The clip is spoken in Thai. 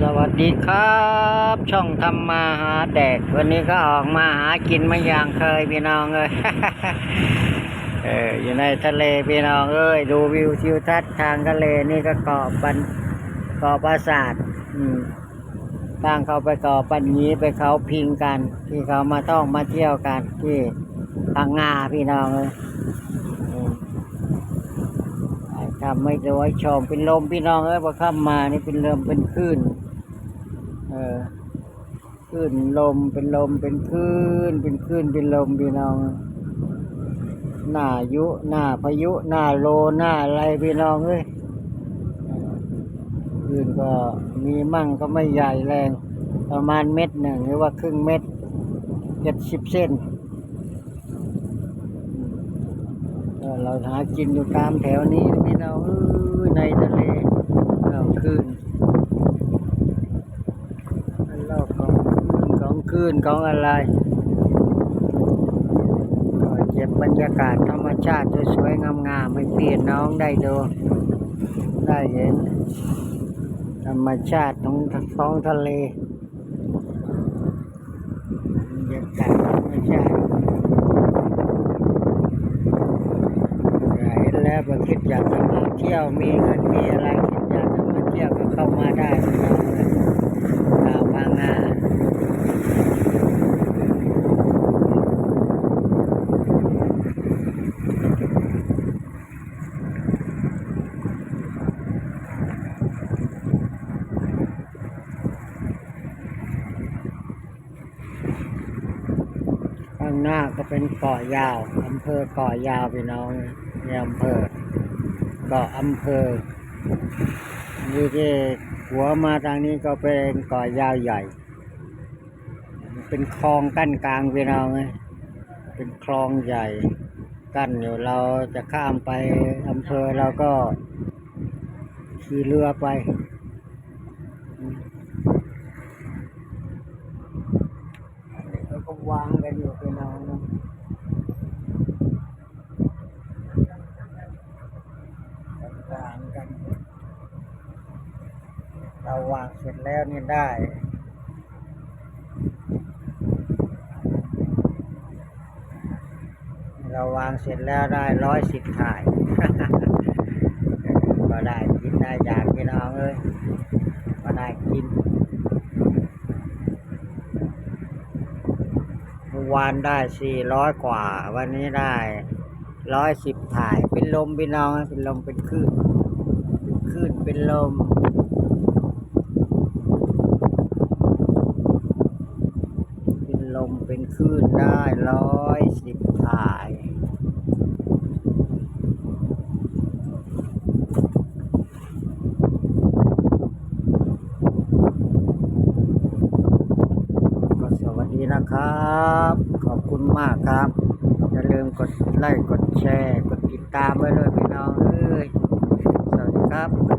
สวัสดีครับ ช่องทำมาหาแดก วันนี้ก็ออกมาหากินมาอย่างเคยพี่น้องเอ้ยเอออยู่ในทะเลพี่น้องเอ้ยดูวิวทิวทัศน์ทางทะเลนี่ก็เกาะปันเกาะปราสาทอืมทางเขาไปเกาะปันนี้ไปเขาพิงกัน ที่เขามาต้องมาเที่ยวกันที่พังงาพี่น้องเอ้ย ทำไม่ได้ไว้ชมเป็นลมพี่น้องเอ้ยพอข้ามมานี่เป็นลมเป็นคลื่นเออคลื่นลมเป็นลมเป็นคลื่นเป็นคลื่นเป็นลมพี่น้องหน้ายุหน้าพายุหน้าโลหน้าอะไรพี่น้องเอ้ยคลื่นก็มีมั่งก็ไม่ใหญ่แรง ประมาณเม็ดหนึ่งหรือว่าครึ่งเม็ดเจ็ดสิบเซน เราหากินอยู่ตามแถวนี้พี่น้องเอ้ยในทะเลเราขึ้นโลกของของคลื่นของอะไรก็เก็บบรรยากาศธรรมชาติสวยๆงามๆให้เปลี่ยนน้องได้ดูได้เห็นธรรมชาติของท้องทะเลบรรยากาศธรรมชาติ เห็น แล้วก็คิดอยากจะมาเที่ยวมีเงินมีอะไรคิดอยากจะมาเที่ยวก็เข้ามาได้นะครับดาวบางนาข้าง หน้าก็เป็นเกาะยาวอำเภอเกาะยาวพี่น้องในอำเภอเกาะอำเภอนี่ที่หัวมาทางนี้ก็เป็นเกาะยาวใหญ่ เป็นคลองกั้นกลางพี่น้องเป็นคลองใหญ่ กั้นอยู่เราจะข้ามไปอำเภอเราก็ขี่เรือไป แล้ วางกันอยู่พี่น้องนะวางกันเราวางเสร็จแล้วนี่ได้เราวางเสร็จแล้วได้ร้อยสิบถ่าย ก็ได้กินได้อยากพี่น้องเอ้ยก็ได้กิน เมื่อวานได้สี่ร้อยกว่า วันนี้ได้ร้อยสิบถ่าย เป็นลมเป็นนองเป็นลมเป็นคลื่นเป็นคลื่นเป็นลมเป็นลมเป็นคลื่นได้ร้อยสิบถ่าย ก็สวัสดีนะ ครับ ขอบคุณมากครับ อย่าลืมกดไลค์กดแชร์ กดติดตามไว้เลยพี่น้องเอ้ยสวัสดีครับ